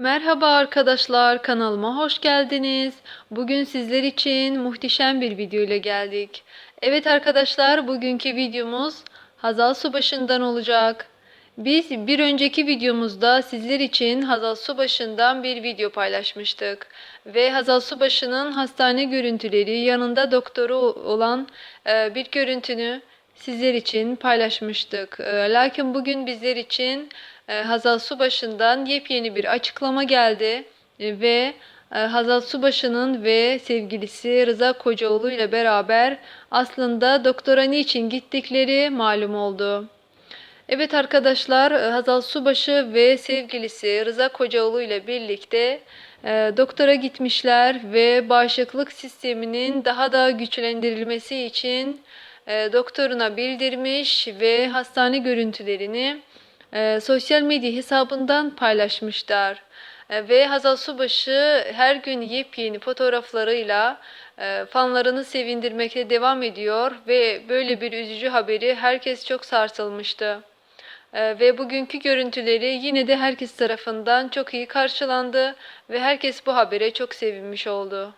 Merhaba arkadaşlar, kanalıma hoş geldiniz. Bugün sizler için muhteşem bir video ile geldik. Evet arkadaşlar, bugünkü videomuz Hazal Subaşı'ndan olacak. Biz bir önceki videomuzda sizler için Hazal Subaşı'ndan bir video paylaşmıştık. Ve Hazal Subaşı'nın hastane görüntüleri yanında doktoru olan e, bir görüntünü sizler için paylaşmıştık. E, Lakin bugün bizler için Hazal Subaşı'ndan yepyeni bir açıklama geldi E, ve e, Hazal Subaşı'nın ve sevgilisi Rıza Kocaoğlu ile beraber aslında doktora niçin gittikleri malum oldu. Evet arkadaşlar, e, Hazal Subaşı ve sevgilisi Rıza Kocaoğlu ile birlikte e, doktora gitmişler ve bağışıklık sisteminin daha da güçlendirilmesi için doktoruna bildirmiş ve hastane görüntülerini e, sosyal medya hesabından paylaşmışlar. E, ve Hazal Subaşı her gün yepyeni fotoğraflarıyla e, fanlarını sevindirmekte devam ediyor ve böyle bir üzücü haberi herkes çok sarsılmıştı. Ee, ve bugünkü görüntüleri yine de herkes tarafından çok iyi karşılandı ve herkes bu habere çok sevinmiş oldu.